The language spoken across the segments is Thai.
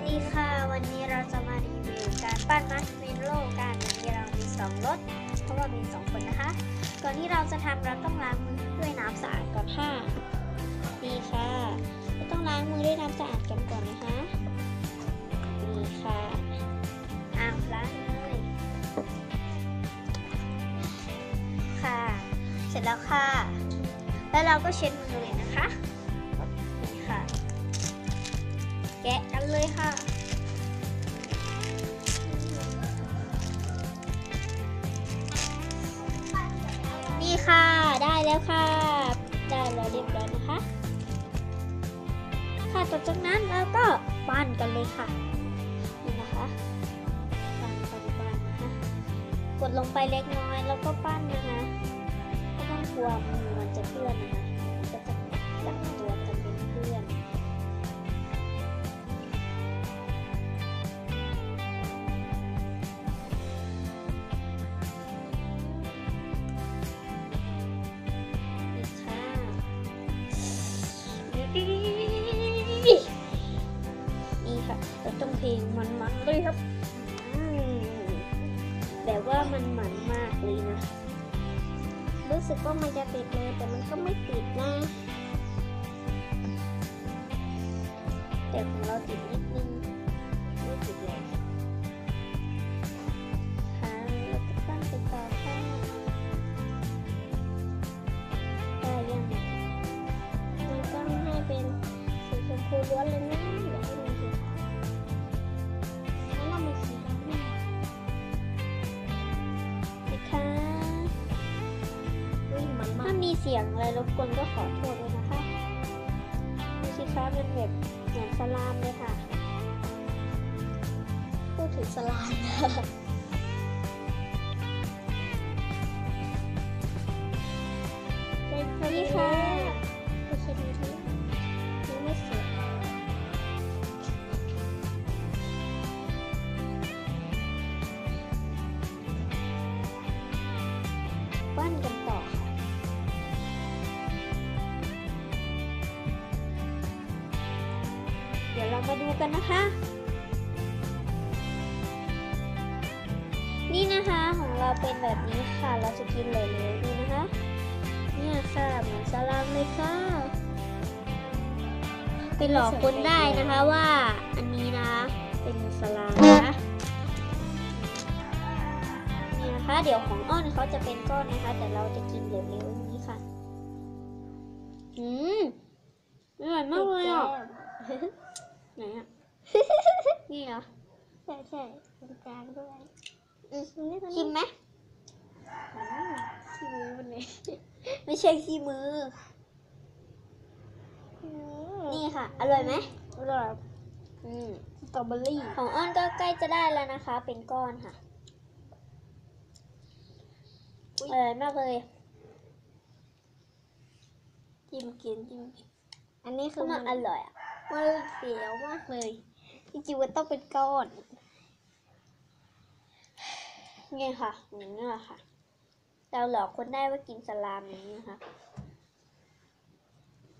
วัสดีค่ะ วันนี้เราจะมารีวิวการปั้นมัชเมลโลกันวันนี้เรามีสองรสเพราะว่ามีสองคนนะคะ ก่อนที่เราจะทำเราต้องล้างมือด้วยน้ำสะอาดก่อนค่ะนี่ค่ะต้องล้างมือด้วยน้ำสะอาดกันก่อนนะคะนี่ค่ะอ่างล้างเลยค่ะ เสร็จแล้วค่ะ แล้วเราก็เช็ดมือเลยนะคะ กะกันเลยค่ะ นี่ค่ะได้แล้วค่ะ ได้แล้วเรียบร้อยนะคะ ค่ะต่อจากนั้นเราก็ปั้นกันเลยค่ะ นี่นะคะปั้นปั้นปั้นนะคะกดลงไปเล็กน้อยแล้วก็ปั้นนะคะไม่ต้องกลัวมือมันจะเปื้อนนะคะก็จะจับตัว เราต้องเพลงมันๆเลยครับแบบว่ามันหมันมากเลยนะ รู้สึกว่ามันจะติดเลยแต่มันก็ไม่ติดนะ แต่ของเราติดนิดนึงไม่ติดเลยค่ะเราจะตั้งไปต่อค่ะได้ยังมันต้องให้เป็นสีชมพูล้วนเลยนะ มีเสียงอะไรรบกวนก็ขอโทษด้วยนะคะดูสิคะมันแบบเหมือนสลามเลยค่ะ พูดถึงสลามนะนี่ค่ะโอเคดีทียังไม่เสร็จปั้นกัน เรามาดูกันนะคะ นี่นะคะของเราเป็นแบบนี้ค่ะ เราจะกินเลยเลยดูนะคะ เนี่ยค่ะเหมือนสลามเลยค่ะ ไปหลอกคนได้นะคะว่าอันนี้นะ เป็นสลามนะนี่นะคะ เดี๋ยวของอ้อนเขาจะเป็นก้อนนะคะ แต่เราจะกินเร็วๆอย่างนี้ค่ะ อืมอร่อยมากเลยอะ ไหนอะ นี่เหรอ ใช่ใช่ตรงกลางด้วยอืมตรงนี้ตรงชินี้มไหมขี้มือมันเลยไม่ใช่ขี้มือนี่นี่ค่ะ อร่อยไหมอร่อยอืม สตรอเบอรี่ของอ้อนก็ใกล้จะได้แล้วนะคะ เป็นก้อนค่ะอร่อยมากเลยจิ้มกินจิ้มกินอันนี้คืคืออมัมันนอร่อยอะ มันเสียวมากเลยจริงๆมันต้องเป็นก้อนนี่ค่ะอย่างนี้แหละค่ะ เราหลอกคนได้ว่ากินสลามอย่างนี้นะคะ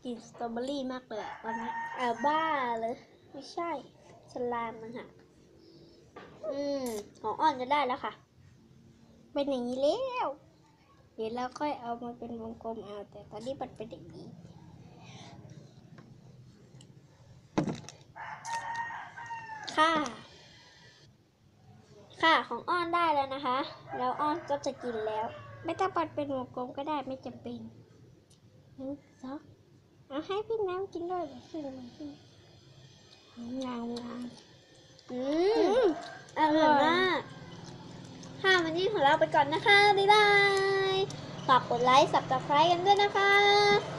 กินสตรอเบอรี่มากเลยอะตอนนี้เอาบ้าเลยไม่ใช่สลามมันค่ะอืมของอ้อนจะได้แล้วค่ะ เป็นอย่างนี้แล้ว เดี๋ยวเราค่อยเอามาเป็นวงกลมเอาแต่ตอนนี้มันเป็นอย่างนี้ ค่ะค่ะของอ้อนได้แล้วนะคะ แล้วอ้อนก็จะกินแล้ว ไม่ต้องปัดเป็นวงกลมก็ได้ไม่จำเป็นหนึ่งสองเอาให้พี่น้ำกินด้วยขึ้นมาขึ้นงามงามอือืมมอร่อยมากค่ะวันนี้ของเราไปก่อนนะคะบ๊ายบายฝากกดไลค์สับตะไคร้กันด้วยนะคะ